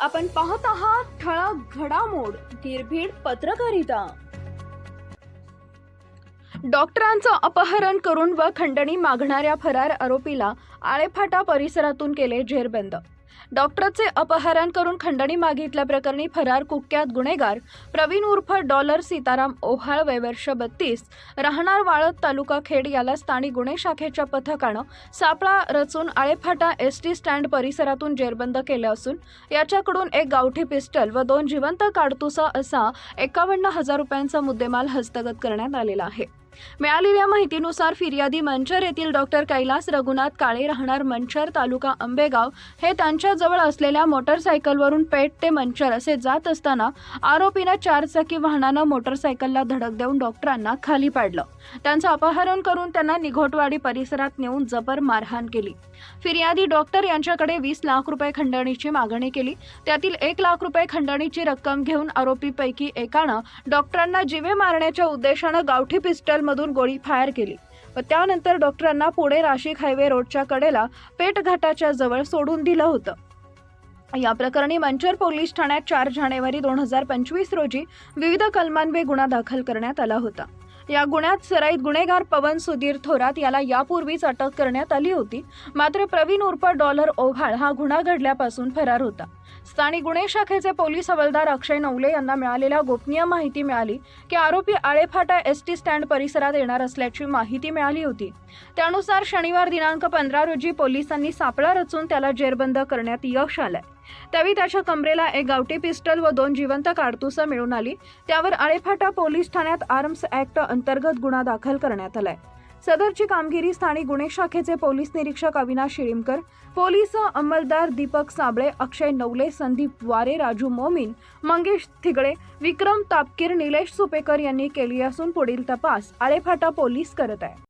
आपण पाहत आहात ठळक घडामोड निर्भीड पत्रकारिता. डॉक्टरांचं अपहरण करून व खंडणी मागणाऱ्या फरार आरोपीला आळेफाटा परिसरातून केले जेरबंद. डॉक्टरचे अपहरण करून खंडणी मागितल्याप्रकरणी फरार कुख्यात गुन्हेगार प्रवीण उर्फ डॉलर सीताराम ओहाळ वयवर्ष बत्तीस. राहणार वाळद तालुका खेड याला स्थानिक गुन्हे शाखेच्या पथकानं सापळा रचून आळेफाटा एस टी स्टँड परिसरातून जेरबंद केलं असून याच्याकडून एक गावठी पिस्टल व दोन जिवंत काडतुसा असा एकावन्न हजार रुपयांचा मुद्देमाल हस्तगत करण्यात आलेला आहे. मिळालेल्या माहितीनुसार फिर्यादी मंचर येथील डॉक्टर कैलास रघुनाथ काळे राहणार मंचर तालुका आंबेगाव. हे त्यांच्याजवळ असलेल्या मोटरसायकलवरून पेठ ते मंचर असे जात असताना आरोपीनं चारचाकी वाहनानं मोटरसायकलला धडक देऊन डॉक्टरांना खाली पाडलं. त्यांचं अपहरण करून त्यांना निघोटवाडी परिसरात नेऊन जबर मारहाण केली. फिर्यादी डॉक्टर यांच्याकडे वीस लाख रुपये खंडणीची मागणी केली. त्यातील एक लाख रुपये खंडणीची रक्कम घेऊन आरोपीपैकी एकानं डॉक्टरांना जिवे मारण्याच्या उद्देशानं गावठी पिस्टल गोळी फायर केली. व त्यानंतर डॉक्टरांना पुणे नाशिक हायवे रोडच्या कडेला पेटघाटाच्या जवळ सोडून दिलं होतं. या प्रकरणी मंचर पोलीस ठाण्यात चार जानेवारी दोन हजार पंचवीस रोजी विविध कलमांवे गुन्हा दाखल करण्यात आला होता. या गुन्ह्यात सराईत गुन्हेगार पवन सुधीर थोरात याला यापूर्वीच अटक करण्यात आली होती. मात्र प्रवीण उर्फ डॉलर ओव्हाळ हा गुन्हा घडल्यापासून फरार होता. स्थानिक गुन्हे शाखेचे पोलीस हवालदार अक्षय नवले यांना मिळालेल्या गोपनीय माहिती मिळाली की आरोपी आळेफाटा एस टी स्टँड परिसरात येणार असल्याची माहिती मिळाली होती. त्यानुसार शनिवार दिनांक पंधरा रोजी पोलिसांनी सापळा रचून त्याला जेरबंद करण्यात यश आलंय. त्यावेळी त्याच्या कमरेला एक गावठी पिस्टल व दोन जिवंत काडतुसं मिळून आली. त्यावर आळेफाटा पोलीस ठाण्यात आर्म्स ऍक्ट अंतर्गत गुन्हा दाखल करण्यात आलाय. सदरची कामगिरी स्थानिक गुन्हे शाखेचे पोलीस निरीक्षक अविनाश शिळीमकर पोलीस अंमलदार दीपक साबळे अक्षय नवले संदीप वारे राजू मोमीन मंगेश थिगडे विक्रम तापकीर निलेश सुपेकर यांनी केली असून पुढील तपास आळेफाटा पोलीस करत आहे.